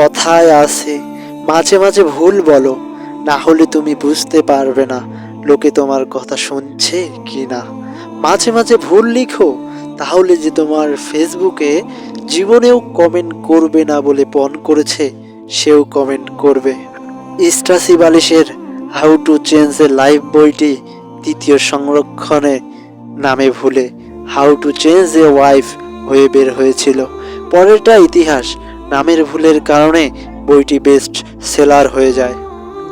কথায় আছে। মাঝে মাঝে ভুল বলো, না হলে তুমি বুঝতে পারবে না লোকে তোমার কথা শুনছে কি না মাঝে মাঝে ভুল লিখো, তাহলে যে তোমার ফেসবুকে জীবনেও কমেন্ট করবে না বলে পণ করেছে, সেও কমেন্ট করবে। ইস্টাসি বালিশের how to change a life বইটি দ্বিতীয় সংরক্ষণে নামে ভুলে how to change a wife হয়ে বের হয়েছিল। পরেরটা ইতিহাস নামের ভুলের কারণে বইটি বেস্ট সেলার হয়ে যায়।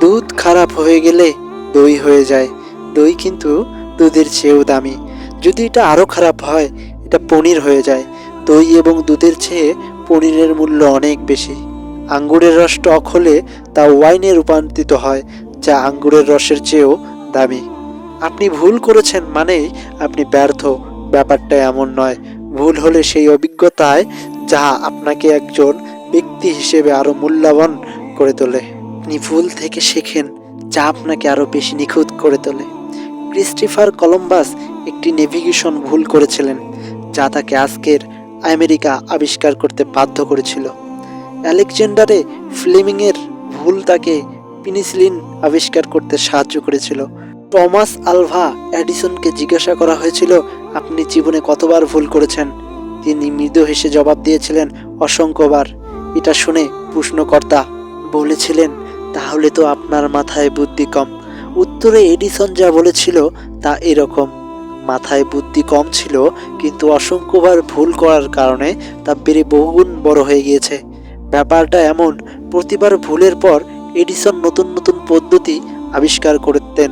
দুধ খারাপ হয়ে গেলে দই হয়ে যায়। দই কিন্তু দুধের চেয়েও দামি। যদি এটা আরও খারাপ হয়, এটা পনির হয়ে যায়। দই এবং দুধের চেয়ে পনিরের মূল্য অনেক বেশি। আঙ্গুরের রস টক হলে তা ওয়াইনে রূপান্তরিত হয়, যা আঙ্গুরের রসের চেয়েও দামি। আপনি ভুল করেছেন মানেই আপনি ব্যর্থ। ব্যাপারটা এমন নয়। ভুল হলে সেই অভিজ্ঞতায় যা আপনাকে একজন ব্যক্তি হিসেবে আরও মূল্যবান করে তোলে। আপনি ভুল থেকে শেখেন যা আপনাকে আরও বেশি নিখুঁত করে তোলে। ক্রিস্টিফার কলম্বাস একটি নেভিগেশন ভুল করেছিলেন, যা তাকে আজকের আমেরিকা আবিষ্কার করতে বাধ্য করেছিল। অ্যালেকজান্ডারে ফ্লেমিংয়ের ভুল তাকে পিনিসিলিন আবিষ্কার করতে সাহায্য করেছিল। টমাস আলভা অ্যাডিসনকে জিজ্ঞাসা করা হয়েছিল, আপনি জীবনে কতবার ভুল করেছেন? তিনি মৃদু হেসে জবাব দিয়েছিলেন, অসংখ্যবার। এটা শুনে প্রশ্নকর্তা বলেছিলেন, তাহলে তো আপনার মাথায় বুদ্ধি কম। উত্তরে এডিসন যা বলেছিল তা এরকম, মাথায় বুদ্ধি কম ছিল, কিন্তু অসংখ্যবার ভুল করার কারণে তা বেড়ে বহুগুণ বড় হয়ে গিয়েছে। ব্যাপারটা এমন, প্রতিবার ভুলের পর এডিসন নতুন নতুন পদ্ধতি আবিষ্কার করতেন।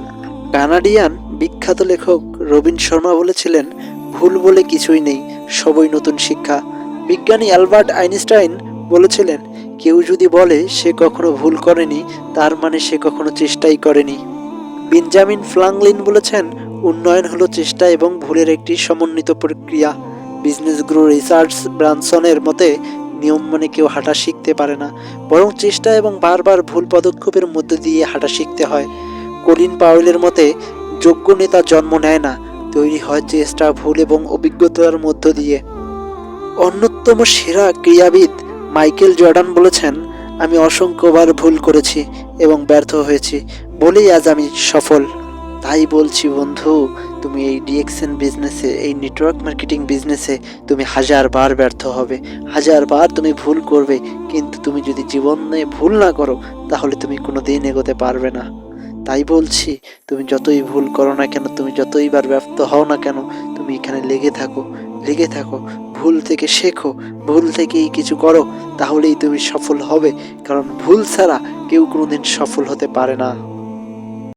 কানাডিয়ান বিখ্যাত লেখক রবিন শর্মা বলেছিলেন, ভুল বলে কিছুই নেই, সবই নতুন শিক্ষা। বিজ্ঞানী অ্যালবার্ট আইনস্টাইন বলেছিলেন, কেউ যদি বলে সে কখনো ভুল করেনি, তার মানে সে কখনো চেষ্টাই করেনি। বেঞ্জামিন ফ্লাংলিন বলেছেন, উন্নয়ন হলো চেষ্টা এবং ভুলের একটি সমন্বিত প্রক্রিয়া। বিজনেস গ্রো রিসার্চ ব্রানসনের মতে, নিয়ম মানে কেউ হাঁটা শিখতে পারে না, বরং চেষ্টা এবং বারবার ভুল পদক্ষেপের মধ্য দিয়ে হাঁটা শিখতে হয়। কলিন পাওয়েলের মতে, যোগ্য নেতা জন্ম নেয় না, তৈরি হয় চেষ্টা, ভুল এবং অভিজ্ঞতার মধ্য দিয়ে। অন্যতম সেরা ক্রীড়াবিদ মাইকেল জর্ডান বলেছেন, আমি অসংখ্যবার ভুল করেছি এবং ব্যর্থ হয়েছি। বলেই আজ আমি সফল। তাই বলছি, বন্ধু, তুমি এই ডিএক্সএন বিজনেসে, এই নেটওয়ার্ক মার্কেটিং বিজনেসে তুমি হাজার বার ব্যর্থ হবে। হাজার বার তুমি ভুল করবে, কিন্তু তুমি যদি জীবনে ভুল না করো, তাহলে তুমি কোনো দিন এগোতে পারবে না। তাই বলছি, তুমি যতই ভুল করো না কেন, তুমি যতই বার ব্যর্থ হও না কেন, তুমি এখানে লেগে থাকো। লেগে থাকো, ভুল থেকে শেখো, ভুল থেকেই কিছু করো, তাহলেই তুমি সফল হবে, কারণ ভুল ছাড়া কেউ কোনোদিন সফল হতে পারে না।